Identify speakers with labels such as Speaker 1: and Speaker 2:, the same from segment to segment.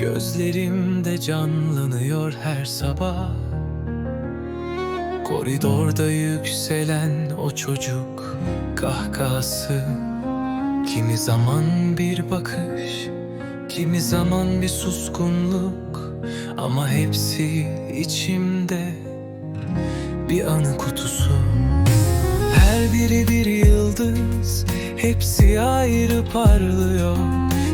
Speaker 1: Gözlerimde canlanıyor her sabah. Koridorda yükselen o çocuk kahkahası. Kimi zaman bir bakış, kimi zaman bir suskunluk. Ama hepsi içimde bir anı kutusu. Her biri bir yıldız, hepsi ayrı parlıyor.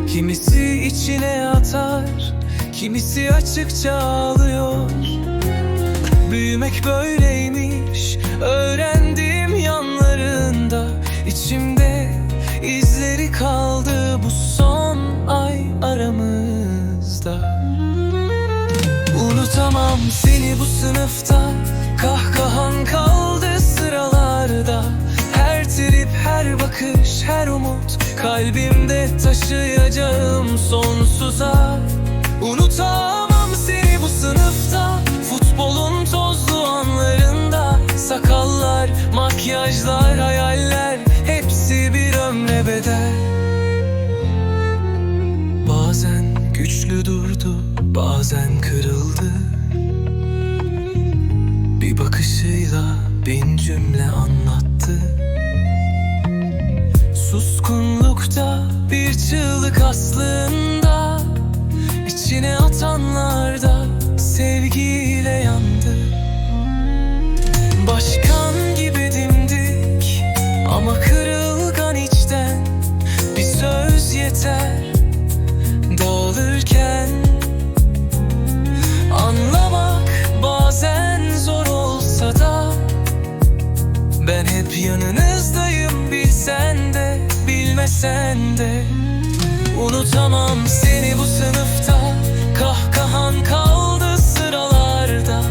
Speaker 1: Kimisi içine atar, kimisi açıkça ağlıyor. Büyümek böyleymiş. Öğrendim yanlarında. İçimde izleri kaldı bu son ay aramızda. Unutamam seni bu sınıfta. Kahkahan her bakış, her umut Kalbimde taşıyacağım sonsuza. Unutamam seni bu sınıfta Futbolun tozlu anlarında. Sakallar, makyajlar, hayaller Hepsi bir ömre bedel. Bazen güçlü durdu, bazen kırıldı. Bir bakışıyla bin cümle anlattı Suskunlukta bir çığlık aslında. İçine atanlar da sevgiyle yandı. Başkan gibi dimdik ama kırılgan içten Bir söz yeter. Dağılırken Anlamak bazen zor olsa da Ben hep de bilmesen de Unutamam seni bu sınıfta. Kahkahan kaldı sıralarda.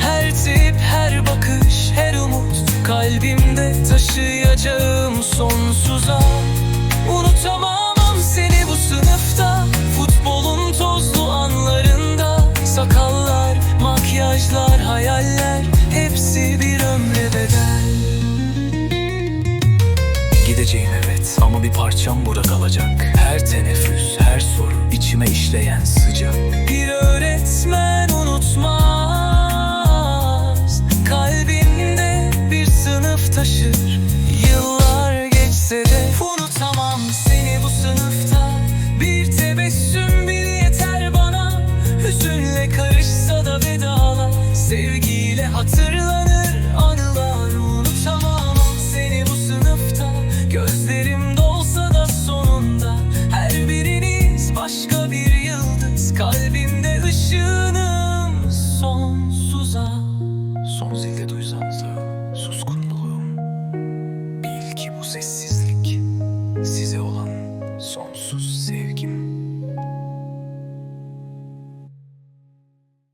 Speaker 1: Her tip, her bakış, her umut Kalbimde taşıyacağım sonsuza. Unutamam seni bu sınıfta. Futbolun tozlu anlarında. Sakallar, makyajlar, hayaller Hepsi bir ömre bedel Gideceğim evet. Ama bir parçam burada kalacak. Her teneffüs, her soru içime işleyen sıcak. Bir öğretmen başka bir yıldız Kalbimde ışığınım sonsuza. Son zilde duysansa suskunluğum Bil ki bu sessizlik Size olan sonsuz sevgim.